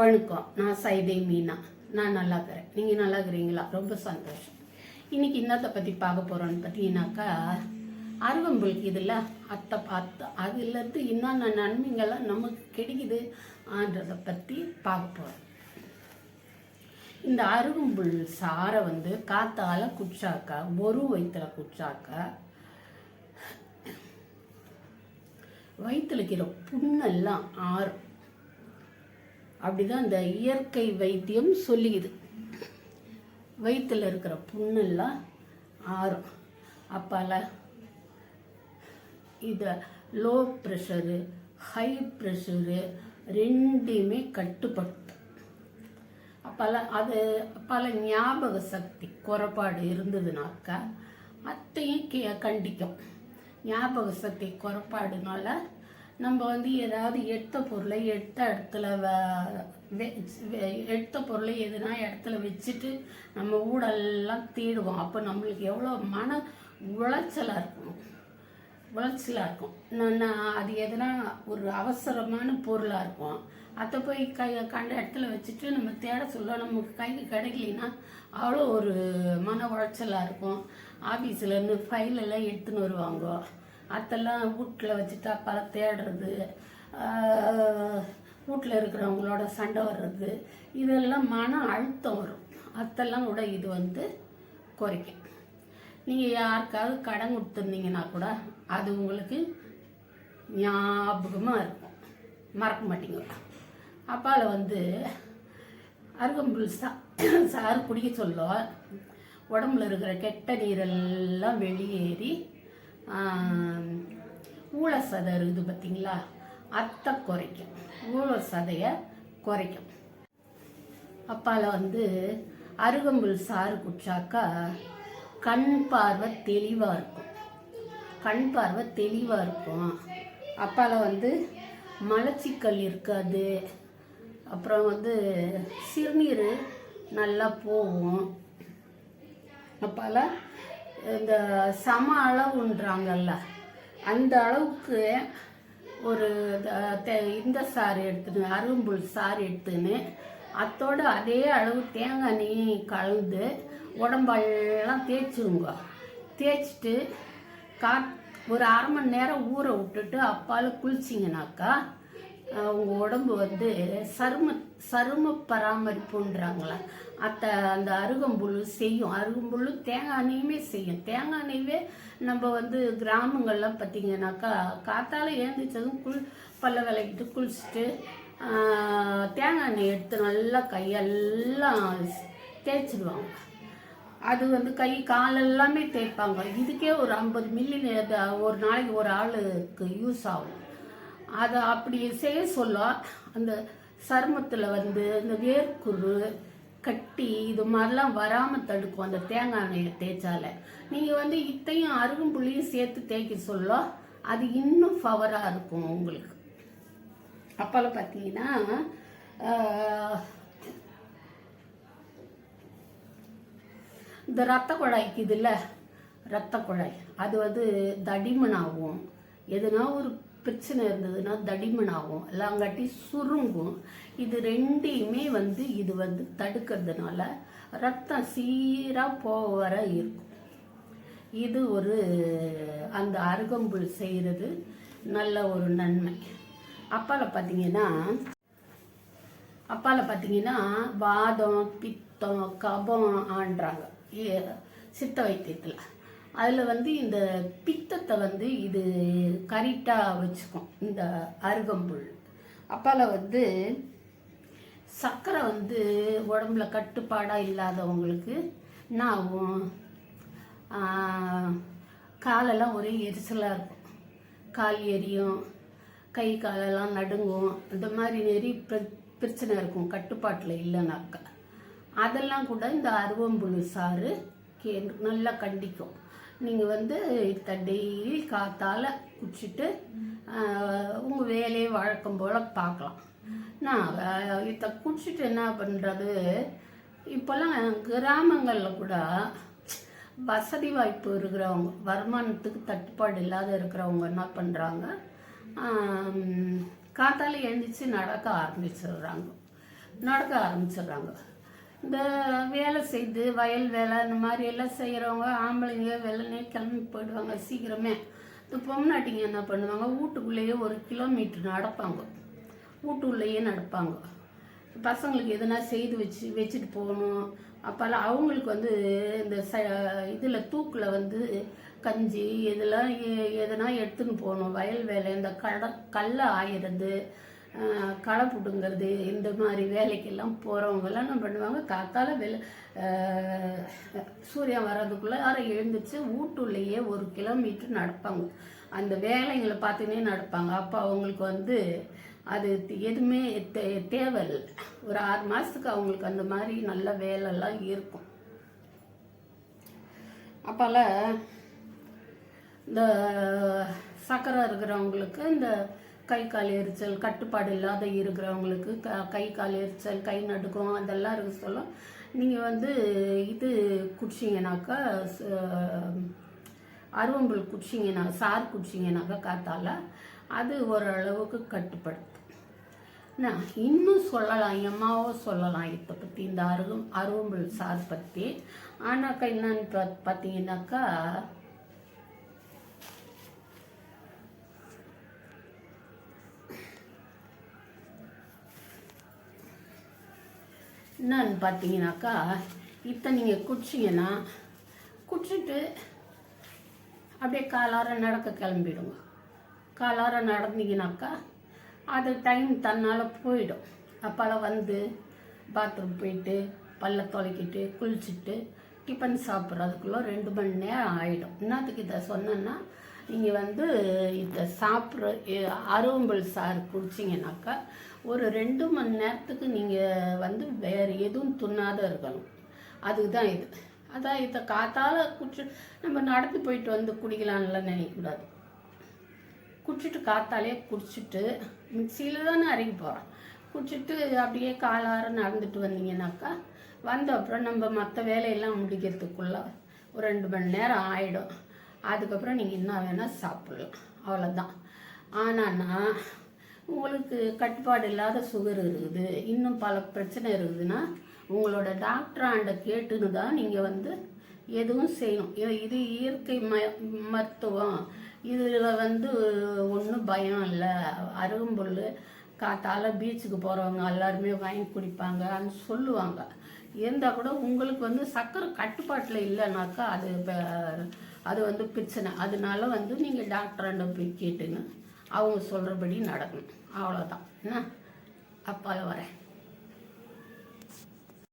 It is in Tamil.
வணக்கம் நான் சைதை மீனா. நான் நல்லா இருக்கிறேன் நீங்கள் நல்லா இருக்கிறீங்களா ரொம்ப சந்தோஷம். இன்னைக்கு என்னத்தை பற்றி பார்க்க போகிறோன்னு பார்த்தீங்கன்னாக்கா அருவம்புல் இதில் அத்தை பார்த்து அதுலேருந்து என்னென்ன நன்மைங்கள்லாம் நமக்கு கிடைக்குது ஆன்றதை பற்றி பார்க்க போகிறோம் இந்த அருவம்புல் சாரை வந்து காற்றால் குச்சாக்கா ஒரு வயிற்றுல குச்சாக்கா வயிற்றுல இருக்கிற புண்ணெல்லாம் ஆறும். அப்படிதான் இந்த இயற்கை வைத்தியம் சொல்லிக்குது வயிற்றில் இருக்கிற புண்ணெல்லாம் ஆறும். அப்பால இதை லோ ப்ரெஷரு ஹை ப்ரெஷரு ரெண்டையுமே கட்டுப்படுத்தும். பல அது பல ஞாபக சக்தி குறைபாடு இருந்ததுனாக்கா அத்தையும் கே கண்டிக்கும். ஞாபக சக்தி குறைபாடுனால நம்ம வந்து ஏதாவது எடுத்த பொருளை எடுத்த இடத்துல வ- வெ- எடுத்த பொருளை எதுனா இடத்துல வச்சுட்டு நம்ம ஊடெல்லாம் தேடுவோம். அப்போ நம்மளுக்கு எவ்வளோ மன உளைச்சலாக இருக்கும் உளைச்சலாக இருக்கும். நான் அது எதுனா ஒரு அவசரமான பொருளாக இருக்கும். அதை போய் கை கண்ட இடத்துல வச்சுட்டு நம்ம தேட சொல்ல நமக்கு கைக்கு கிடைக்கலனா அவ்வளோ ஒரு மன உளைச்சலாக இருக்கும். ஆஃபீஸில் இருந்து ஃபைலெல்லாம் எடுத்துன்னு வருவாங்க. அதெல்லாம் வீட்டில் வச்சுட்டு அப்பெல்லாம் தேடுறது வீட்டில் இருக்கிறவங்களோட சண்டை வர்றது இதெல்லாம் மன அழுத்தம் வரும். அதெல்லாம் கூட இது வந்து குறைக்கும். நீங்கள் யாருக்காவது கடன் கொடுத்துருந்தீங்கன்னா கூட அது உங்களுக்கு ஞாபகமாக இருக்கும். மறக்க மாட்டீங்க. அப்பால வந்து அருகம்புல் சா சாறு குடிக்க சொல்ல உடம்புல இருக்கிற கெட்ட நீரெல்லாம் வெளியேறி ஊழ சதை இருக்குது பார்த்தீங்களா? அத்தை குறைக்கும். ஊழ சதையை குறைக்கும். அப்பால வந்து அருகம்புல் சாறு குடிச்சாக்கா கண் பார்வை தெளிவாக இருக்கும். கண் பார்வை தெளிவாக இருக்கும். அப்பால வந்து மலச்சிக்கல் இருக்காது. அப்புறம் வந்து சிறுநீர் நல்லா போகும். அப்பால இந்த சம அளவுன்றாங்கல்ல அந்த அளவுக்கு ஒரு இந்த சாறு எடுத்துன்னு அரும்புல் சாறு எடுத்துன்னு அத்தோடு அதே அளவு தேங்காய் நெய் கலந்து உடம்பெல்லாம் தேய்ச்சிருங்க. தேய்ச்சிட்டு கா ஒரு அரை மணி நேரம் ஊற விட்டுட்டு அப்பால் குளிச்சிங்கனாக்கா உங்கள் உடம்பு வந்து சரும சரும பராமரிப்புன்றாங்களா அத்த அந்த அருகம்புல் செய்யும். அருகம்புல் தேங்காய் நெய்யுமே செய்யும். தேங்காய் நெய்வே நம்ம வந்து கிராமங்கள்லாம் பார்த்தீங்கன்னாக்கா காத்தால் ஏந்திரிச்சதும் குள் பல்ல விளக்கிட்டு குளிச்சுட்டு தேங்காய் எண்ணெய் எடுத்து நல்லா கையெல்லாம் தேய்ச்சிடுவாங்க அது வந்து கை கால் எல்லாமே தேய்ப்பாங்க. இதுக்கே ஒரு ஐம்பது மில்லி ஒரு நாளைக்கு ஒரு ஆளுக்கு யூஸ் ஆகும். அதை அப்படி செய்ய சொல்ல அந்த சருமத்தில் வந்து இந்த வேர்க்குரு கட்டி இது மாதிரிலாம் வராமல் தடுக்கும் அந்த தேங்காய் எண்ணெயை தேய்ச்சால. நீங்கள் வந்து இத்தையும் அருகம்புள்ளியும் சேர்த்து தேய்க்க சொல்ல அது இன்னும் ஃபவராக இருக்கும் உங்களுக்கு. அப்போல்லாம் பார்த்தீங்கன்னா இந்த ரத்த குழாய்க்கு இதுல ரத்த குழாய். அது வந்து தடிமனாகும். எதுனா ஒரு பிரச்சனை இருந்ததுன்னா தடிமனாகும். இல்லாங்காட்டி சுருங்கும். இது ரெண்டையுமே வந்து இது வந்து தடுக்கிறதுனால ரத்தம் சீராக போக வர இருக்கும். இது ஒரு அந்த அருகம்புல் செய்கிறது நல்ல ஒரு நன்மை. அப்பால பார்த்தீங்கன்னா அப்பால பார்த்தீங்கன்னா வாதம் பித்தம் கபம் ஆன்றாங்க. ஏ- சித்த வைத்தியத்தில். அதில் வந்து இந்த பித்தத்தை வந்து இது கரெக்டாக வச்சுக்கும் இந்த அருகம்புல். அப்பால வந்து சர்க்கரை வந்து உடம்புல கட்டுப்பாடாக இல்லாதவங்களுக்கு என்ன ஆகும் காலெல்லாம் ஒரே எரிச்சலாக இருக்கும். கால் எரியும் கை காலெல்லாம் நடுங்கும் இந்த மாதிரி நிறைய பிர- பிரச்சனை இருக்கும் கட்டுப்பாட்டில் இல்லைனாக்கா. அதெல்லாம் கூட இந்த அருவம்புழு சாறு கே நல்லா கண்டிக்கும். நீங்கள் வந்து இத்த டெய்லி காத்தால் குடிச்சிட்டு உங்கள் வேலையை வழக்கம் போல் பார்க்கலாம். நான் இத்த இதை குடிச்சிட்டு என்ன பண்ணுறது இப்போல்லாம் கிராமங்களில் கூட வசதி வாய்ப்பு இருக்கிறவங்க வருமானத்துக்கு தட்டுப்பாடு இல்லாத இருக்கிறவங்க என்ன பண்ணுறாங்க காத்தால எழுந்திரிச்சு நடக்க ஆரம்பிச்சிடுறாங்க. நடக்க ஆரம்பிச்சிடுறாங்க. இந்த வேலை செய்து வயல் வேலை இந்த மாதிரி எல்லாம் செய்கிறவங்க ஆம்பளைங்க வெள்ளனே கிளம்பி போயிடுவாங்க சீக்கிரமே. இந்த பொம்னாட்டிங்க என்ன பண்ணுவாங்க? வீட்டுக்குள்ளேயே ஒரு கிலோமீட்டர் நடப்பாங்க. வீட்டுக்குள்ளேயே நடப்பாங்க. பசங்களுக்கு எதுனா செய்து வச்சு வச்சுட்டு போகணும். அப்போல்லாம் அவங்களுக்கு வந்து இந்த ச இதில் தூக்கில் வந்து கஞ்சி இதெல்லாம் எ- எடுத்துன்னு போகணும். வயல் வேலை இந்த கட கல்லை ஆயிடுறது களை பிடுங்கிறது இந்த மாதிரி வேலைக்கெல்லாம் போகிறவங்கெல்லாம் என்ன பண்ணுவாங்க? காத்தால வெளி சூரியன் வர்றதுக்குள்ளே யாரை எழுந்துச்சு வீட்டுள்ளேயே ஒரு கிலோமீட்டர் நடப்பாங்க. அந்த வேலைங்களை பார்த்துனே நடப்பாங்க. அப்போ அவங்களுக்கு வந்து அது எதுவுமே தே தேவையில்லை. ஒரு ஆறு மாதத்துக்கு அவங்களுக்கு அந்த மாதிரி நல்ல வேலைலாம் இருக்கும். அப்போல்லாம் இந்த சக்கரை இருக்கிறவங்களுக்கு இந்த கை கால் எரிச்சல் கட்டுப்பாடு இல்லாத இருக்கிறவங்களுக்கு க கை கால் எரிச்சல் கை நடுக்கம் அதெல்லாம் இருக்க சொல்ல நீங்கள் வந்து இது குடிச்சிங்கனாக்கா ச- அருவம்புல் குடிச்சிங்கன்னா சார் குடிச்சிங்கனாக்கா காத்தால அது ஓரளவுக்கு கட்டுப்படுத்தும் நான் இன்னும் சொல்லலாம் எம்மாவோ சொல்லலாம் இதை பற்றி இந்த அருகும் அருவம்புல் சார் பற்றி ஆனாக்கா என்னன்னு பார்த்தீங்கன்னாக்கா என்னன்னு பார்த்தீங்கன்னாக்கா இத்தனை நீங்கள் குடிச்சிங்கன்னா குடிச்சிட்டு அப்படியே காலார நடக்க கிளம்பிடுங்க. காலார நடந்தீங்கனாக்கா அது டைம் தன்னால் போயிடும். அப்போல்லாம் வந்து பாத்ரூம் போயிட்டு பல்ல தொலைக்கிட்டு குளிச்சுட்டு டிஃபன் சாப்பிட்றதுக்குள்ளே ரெண்டு மணி நேரம் ஆகிடும் என்னத்துக்கு இதை சொன்னேன்னா நீங்கள் வந்து இதை சாப்பிட்ற அருவம்பல் சாறு குடிச்சிங்கனாக்கா ஒரு ரெண்டு மணி நேரத்துக்கு நீங்கள் வந்து வேறு எதுவும் துண்ணாத இருக்கணும். அதுக்கு தான் இது. அதான் இதை காத்தால் குடிச்சு நம்ம நடந்து போயிட்டு வந்து குடிக்கலாம்லாம் நினைக்கக்கூடாது. குடிச்சிட்டு காத்தாலே குடிச்சிட்டு மிக்சியில் தானே அரைக்க போகிறோம் குடிச்சிட்டு அப்படியே காலார நடந்துட்டு வந்தீங்கன்னாக்கா வந்த அப்புறம் நம்ம மற்ற வேலையெல்லாம் முடிக்கிறதுக்குள்ள ஒரு ரெண்டு மணி நேரம் ஆகிடும் அதுக்கப்புறம் நீங்கள் என்ன வேணால் சாப்பிட்லாம். அவ்வளோதான் ஆனால் உங்களுக்கு கட்டுப்பாடு இல்லாத சுகர் இருக்குது. இன்னும் பல பிரச்சனை இருக்குதுன்னா உங்களோட டாக்டராண்ட கேட்டுன்னு தான் நீங்கள் வந்து எதுவும் செய்யணும். இது இது இயற்கை ம மருத்துவம். இதில் வந்து ஒன்றும் பயம் இல்லை. அருகம்புல் காத்தால பீச்சுக்கு போகிறவங்க எல்லாருமே வாங்கி குடிப்பாங்கன்னு சொல்லுவாங்க. இருந்தால் கூட உங்களுக்கு வந்து சர்க்கரை கட்டுப்பாட்டில் இல்லைனாக்கா அது அது வந்து பிரச்சனை. அதனால வந்து நீங்கள் டாக்டராண்ட போய் கேட்டுங்க. அவங்க சொல்கிறபடி நடக்கணும். அவ்வளோதான் என்ன? அப்பால வரேன்.